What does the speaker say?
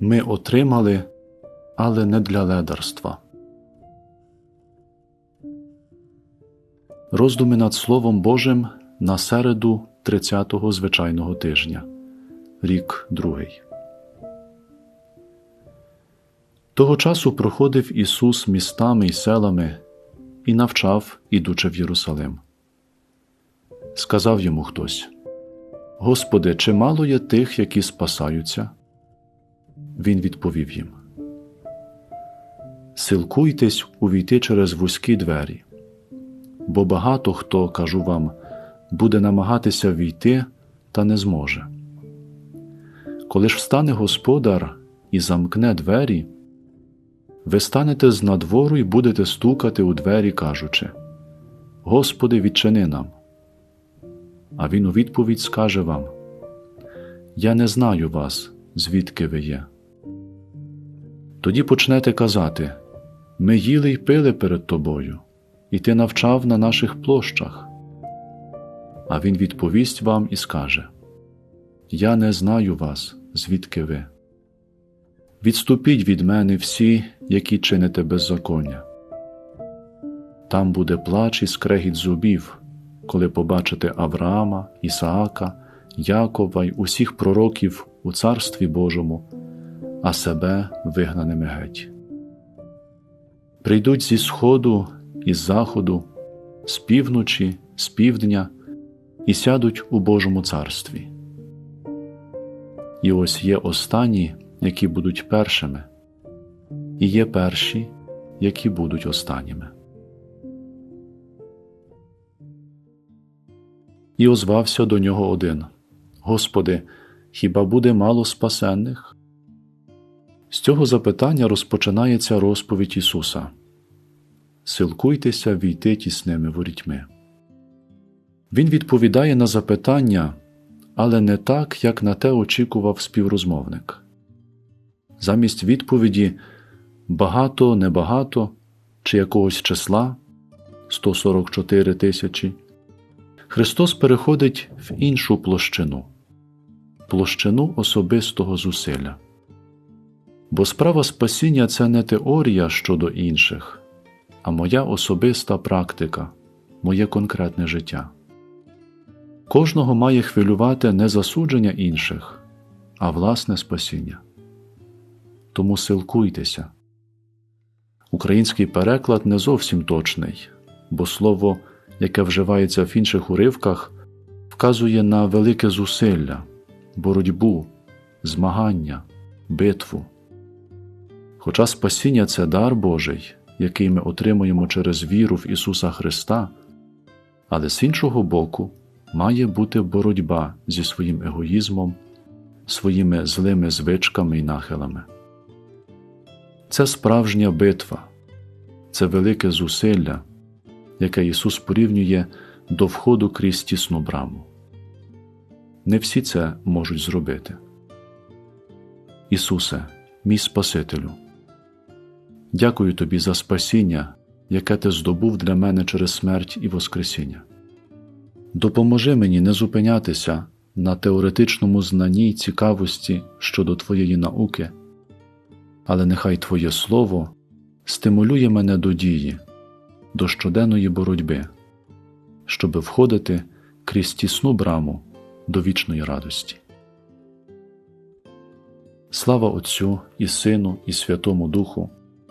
ми отримали, але не для ледарства. Роздуми над Словом Божим на середу 30-го звичайного тижня, рік другий. Того часу проходив Ісус містами й селами і навчав, ідучи в Єрусалим. Сказав йому хтось: Господи, чи мало є тих, які спасаються? Він відповів їм: Силкуйтесь увійти через вузькі двері, бо багато хто, кажу вам, буде намагатися війти та не зможе. Коли ж встане господар і замкне двері, ви станете з надвору і будете стукати у двері, кажучи: Господи, відчини нам. А він у відповідь скаже вам: Я не знаю вас, звідки ви є. Тоді почнете казати: Ми їли й пили перед тобою, і ти навчав на наших площах. А він відповість вам і скаже: Я не знаю вас, звідки ви. Відступіть від мене всі, які чините беззаконня. Там буде плач і скрегіт зубів, коли побачите Авраама, Ісаака, Якова й усіх пророків у Царстві Божому, а себе вигнаними геть. Прийдуть зі сходу і з заходу, з півночі, з півдня і сядуть у Божому царстві. І ось є останні, які будуть першими, і є перші, які будуть останніми. І озвався до нього один Господи, хіба буде мало спасенних? З цього запитання розпочинається розповідь Ісуса Силкуйтеся війти тісними ворітьми. Він відповідає на запитання, але не так, як на те очікував співрозмовник. Замість відповіді багато, небагато чи якогось числа 144 тисячі. Христос переходить в іншу площину площину особистого зусилля. Бо справа спасіння це не теорія щодо інших, а моя особиста практика, моє конкретне життя. Кожного має хвилювати не засудження інших, а власне спасіння. Тому силкуйтеся. Український переклад не зовсім точний, бо слово яке вживається в інших уривках, вказує на велике зусилля, боротьбу, змагання, битву. Хоча спасіння це дар Божий, який ми отримуємо через віру в Ісуса Христа, але з іншого боку має бути боротьба зі своїм егоїзмом, своїми злими звичками і нахилами. Це справжня битва, це велике зусилля яке Ісус порівнює до входу крізь тісну браму. Не всі це можуть зробити. Ісусе, мій Спасителю, дякую Тобі за спасіння, яке Ти здобув для мене через смерть і Воскресіння. Допоможи мені не зупинятися на теоретичному знанні й цікавості щодо Твоєї науки, але нехай Твоє Слово стимулює мене до дії до щоденної боротьби, щоби входити крізь тісну браму до вічної радості. Слава Отцю і Сину, і Святому Духу,